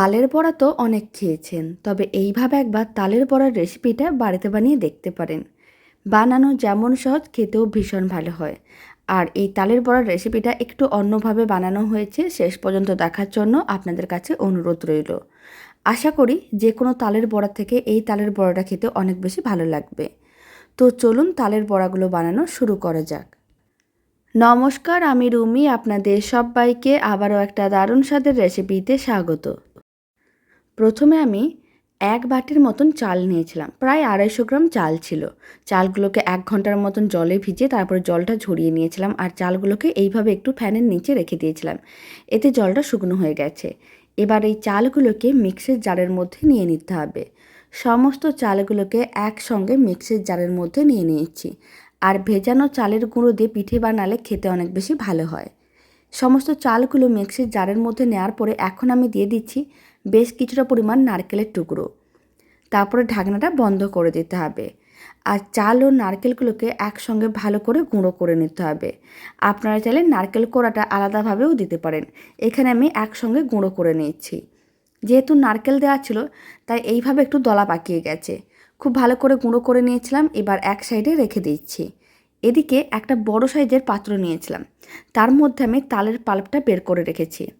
তালের বড়া তো অনেক খেয়েছেন, তবে এইভাবে একবার তালের বড়ার রেসিপিটা বাড়িতে বানিয়ে দেখতে পারেন। বানানো যেমন সহজ, খেতেও ভীষণ ভালো হয়। আর এই তালের বড়ার রেসিপিটা একটু অন্যভাবে বানানো হয়েছে, শেষ পর্যন্ত দেখার জন্য আপনাদের কাছে অনুরোধ রইল। আশা করি যে কোনো তালের বড়া থেকে এই তালের বড়াটা খেতে অনেক বেশি ভালো লাগবে। তো চলুন তালের বড়াগুলো বানানো শুরু করা যাক। নমস্কার, আমি রুমি, আপনাদের সবাইকে আবারও একটা দারুণ স্বাদের রেসিপিতে স্বাগত। প্রথমে আমি এক বাটির মতন চাল নিয়েছিলাম, প্রায় আড়াইশো গ্রাম চাল ছিল। চালগুলোকে এক ঘণ্টার মতন জলে ভিজে তারপরে জলটা ঝরিয়ে নিয়েছিলাম আর চালগুলোকে এইভাবে একটু ফ্যানের নিচে রেখে দিয়েছিলাম। এতে জলটা শুকনো হয়ে গেছে। এবার এই চালগুলোকে মিক্সের জারের মধ্যে নিয়ে নিতে হবে। সমস্ত চালগুলোকে একসঙ্গে মিক্সের জারের মধ্যে নিয়ে নিয়েছি। আর ভেজানো চালের গুঁড়ো দিয়ে পিঠে বানালে খেতে অনেক বেশি ভালো হয়। সমস্ত চালগুলো মিক্সির জারের মধ্যে নেওয়ার পরে এখন আমি দিয়ে দিচ্ছি বেশ কিছুটা পরিমাণ নারকেলের টুকরো। তারপরে ঢাকনাটা বন্ধ করে দিতে হবে। আর চাল ও নারকেলগুলোকে একসঙ্গে ভালো করে গুঁড়ো করে নিতে হবে। আপনারা চাইলে নারকেল কোড়াটা আলাদাভাবেও দিতে পারেন। এখানে আমি একসঙ্গে গুঁড়ো করে নিচ্ছি। যেহেতু নারকেল দেওয়া ছিল, তাই এইভাবে একটু দলা পাকিয়ে গেছে। খুব ভালো করে গুঁড়ো করে নিয়েছিলাম, এবার এক সাইডে রেখে দিচ্ছি। এদিকে একটা বড় সাইজের পাত্র নিয়েছিলাম। তার মধ্যে আমি তালের পাল্পটা বের করে রেখেছি।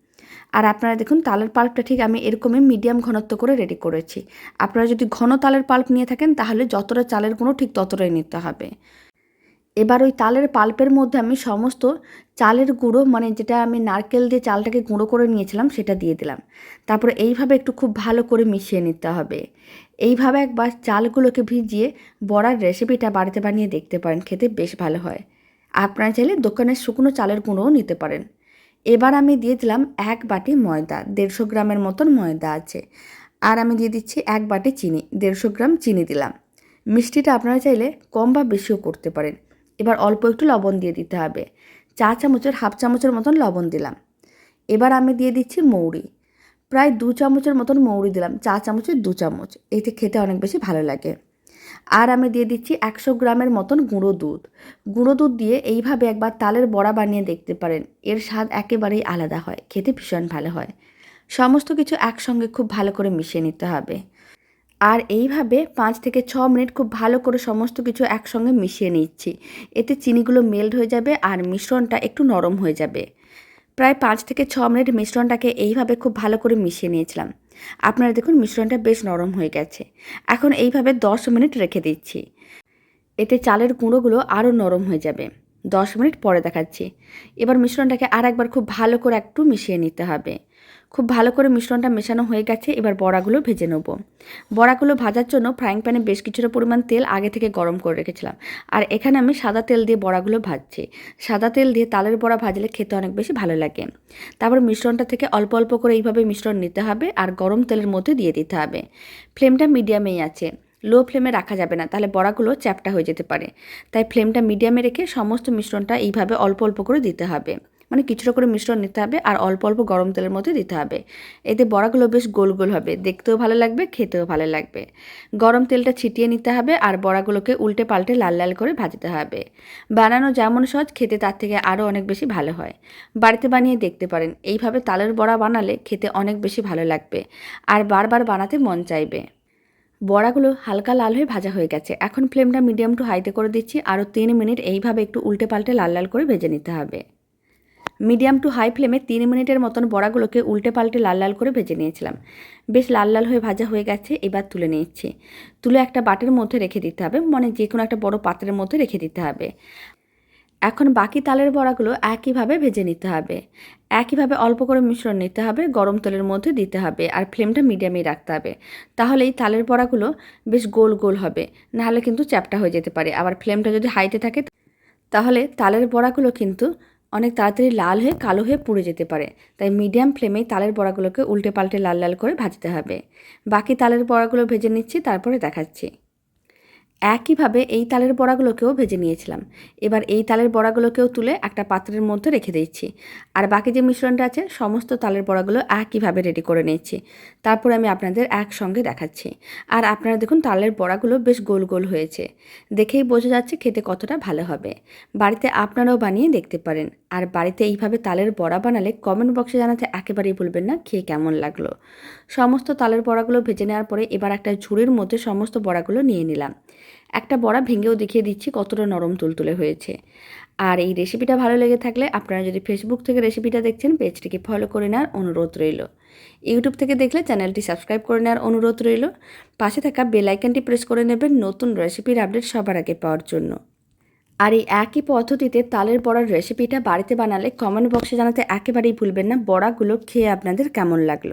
আর আপনারা দেখুন, তালের পাল্পটা ঠিক আমি এরকমই মিডিয়াম ঘনত্ব করে রেডি করেছি। আপনারা যদি ঘন তালের পাল্প নিয়ে থাকেন, তাহলে যতটা চালের গুঁড়ো ঠিক ততটাই নিতে হবে। এবার ওই তালের পাল্পের মধ্যে আমি সমস্ত চালের গুঁড়ো মানে যেটা আমি নারকেল দিয়ে চালটাকে গুঁড়ো করে নিয়েছিলাম, সেটা দিয়ে দিলাম। তারপরে এইভাবে একটু খুব ভালো করে মিশিয়ে নিতে হবে। এইভাবে একবার চালগুলোকে ভিজিয়ে বড়ার রেসিপিটা বাড়িতে বানিয়ে দেখতে পারেন, খেতে বেশ ভালো হয়। আপনারা চাইলে দোকানের শুকনো চালের গুঁড়োও নিতে পারেন। এবার আমি দিয়ে দিলাম এক বাটি ময়দা, দেড়শো গ্রামের মতন ময়দা আছে। আর আমি দিয়ে দিচ্ছি এক বাটি চিনি, দেড়শো গ্রাম চিনি দিলাম। মিষ্টিটা আপনারা চাইলে কম বা বেশিও করতে পারেন। এবার অল্প একটু লবণ দিয়ে দিতে হবে। চা চামচের, হাফ চামচের মতন লবণ দিলাম। এবার আমি দিয়ে দিচ্ছি মৌরি। প্রায় দু চামচের মতন মৌরি দিলাম, চা চামচের দু চামচ। এতে খেতে অনেক বেশি ভালো লাগে। আর আমি দিয়ে দিচ্ছি একশো গ্রামের মতন গুঁড়ো দুধ। গুঁড়ো দুধ দিয়ে এইভাবে একবার তালের বড়া বানিয়ে দেখতে পারেন। এর স্বাদ একেবারেই আলাদা হয়, খেতে ভীষণ ভালো হয়। সমস্ত কিছু একসঙ্গে খুব ভালো করে মিশিয়ে নিতে হবে। আর এইভাবে পাঁচ থেকে ছ মিনিট খুব ভালো করে সমস্ত কিছু একসঙ্গে মিশিয়ে নিচ্ছি। এতে চিনিগুলো মেল্ট হয়ে যাবে আর মিশ্রণটা একটু নরম হয়ে যাবে। প্রায় পাঁচ থেকে ছ মিনিট মিশ্রণটাকে এইভাবে খুব ভালো করে মিশিয়ে নিয়েছিলাম। আপনারা দেখুন মিশ্রণটা বেশ নরম হয়ে গেছে। এখন এইভাবে দশ মিনিট রেখে দিচ্ছি। এতে চালের গুঁড়োগুলো আরও নরম হয়ে যাবে। দশ মিনিট পরে দেখাচ্ছি। এবার মিশ্রণটাকে আর একবার খুব ভালো করে একটু মিশিয়ে নিতে হবে। খুব ভালো করে মিশ্রণটা মেশানো হয়ে গেছে, এবার বড়াগুলো ভেজে নেব। বড়াগুলো ভাজার জন্য ফ্রাইং প্যানে বেশ কিছুটা পরিমাণ তেল আগে থেকে গরম করে রেখেছিলাম। আর এখানে আমি সাদা তেল দিয়ে বড়াগুলো ভাজছি। সাদা তেল দিয়ে তালের বড়া ভাজলে খেতে অনেক বেশি ভালো লাগে। তারপর মিশ্রণটা থেকে অল্প অল্প করে এইভাবে মিশ্রণ নিতে হবে আর গরম তেলের মধ্যে দিয়ে দিতে হবে। ফ্লেমটা মিডিয়ামেই আছে। লো ফ্লেমে রাখা যাবে না, তাহলে বড়াগুলো চ্যাপটা হয়ে যেতে পারে। তাই ফ্লেমটা মিডিয়ামে রেখে সমস্ত মিশ্রণটা এইভাবে অল্প অল্প করে দিতে হবে। মানে কিছুটা করে মিশ্রণ নিতে হবে আর অল্প অল্প গরম তেলের মধ্যে দিতে হবে। এতে বড়াগুলো বেশ গোল গোল হবে। দেখতেও ভালো লাগবে, খেতেও ভালো লাগবে। গরম তেলটা ছিটিয়ে নিতে হবে আর বড়াগুলোকে উল্টে পাল্টে লাল লাল করে ভাজতে হবে। বানানো যেমন সহজ, খেতে তার থেকে আরও অনেক বেশি ভালো হয়। বাড়িতে বানিয়ে দেখতে পারেন। এইভাবে তালের বড়া বানালে খেতে অনেক বেশি ভালো লাগবে আর বারবার বানাতে মন চাইবে। বড়াগুলো হালকা লাল হয়ে ভাজা হয়ে গেছে। এখন ফ্লেমটা মিডিয়াম টু হাইতে করে দিচ্ছি। আরও তিন মিনিট এইভাবে একটু উল্টে পাল্টে লাল লাল করে ভেজে নিতে হবে। মিডিয়াম টু হাই ফ্লেমে তিন মিনিটের মতন বড়াগুলোকে উল্টে পাল্টে লাল লাল করে ভেজে নিয়েছিলাম। বেশ লাল লাল হয়ে ভাজা হয়ে গেছে, এবার তুলে নিচ্ছি। তুলে একটা বাটির মধ্যে রেখে দিতে হবে মানে যে কোনো একটা বড় পাত্রের মধ্যে রেখে দিতে হবে। এখন বাকি তালের বড়াগুলো একইভাবে ভেজে নিতে হবে। একইভাবে অল্প করে মিশ্রণ নিতে হবে, গরম তেলের মধ্যে দিতে হবে আর ফ্লেমটা মিডিয়ামেই রাখতে হবে। তাহলেই তালের বড়াগুলো বেশ গোল গোল হবে, নাহলে কিন্তু চ্যাপটা হয়ে যেতে পারে। আবার ফ্লেমটা যদি হাইতে থাকে, তাহলে তালের বড়াগুলো কিন্তু অনেক তাড়াতাড়ি লাল হয়ে কালো হয়ে পুড়ে যেতে পারে। তাই মিডিয়াম ফ্লেমে তালের বড়াগুলোকে উল্টে পাল্টে লাল লাল করে ভাজতে হবে। বাকি তালের বড়াগুলো ভেজে নিচ্ছি, তারপরে দেখাচ্ছি। একইভাবে এই তালের বড়াগুলোকেও ভেজে নিয়েছিলাম। এবার এই তালের বড়াগুলোকেও তুলে একটা পাত্রের মধ্যে রেখে দিচ্ছি। আর বাকি যে মিশ্রণটা আছে, সমস্ত তালের বড়াগুলো একইভাবে রেডি করে নিয়েছি। তারপর আমি আপনাদের একসঙ্গে দেখাচ্ছি। আর আপনারা দেখুন, তালের বড়াগুলো বেশ গোল গোল হয়েছে। দেখেই বোঝা যাচ্ছে খেতে কতটা ভালো হবে। বাড়িতে আপনারাও বানিয়ে দেখতে পারেন। আর বাড়িতে এইভাবে তালের বড়া বানালে কমেন্ট বক্সে জানাতে একেবারেই ভুলবেন না, খেয়ে কেমন লাগল। সমস্ত তালের বড়াগুলো ভেজে নেওয়ার পরে এবার একটা ঝুড়ির মধ্যে সমস্ত বড়াগুলো নিয়ে নিলাম। একটা বড়া ভেঙেও দেখিয়ে দিচ্ছি কতটা নরম তুলতুলে হয়েছে। আর এই রেসিপিটা ভালো লেগে থাকলে আপনারা যদি ফেসবুক থেকে রেসিপিটা দেখছেন, পেজটিকে ফলো করে নেওয়ার অনুরোধ রইল। ইউটিউব থেকে দেখলে চ্যানেলটি সাবস্ক্রাইব করে নেওয়ার অনুরোধ রইল। পাশে থাকা বেল আইকনটি প্রেস করে নেবেন নতুন রেসিপির আপডেট সবার আগে পাওয়ার জন্য। আর এই একই পদ্ধতিতে তালের বড়ার রেসিপিটা বাড়িতে বানালে কমেন্ট বক্সে জানাতে একেবারেই ভুলবেন না। বড়াগুলো খেয়ে আপনাদের কেমন লাগল?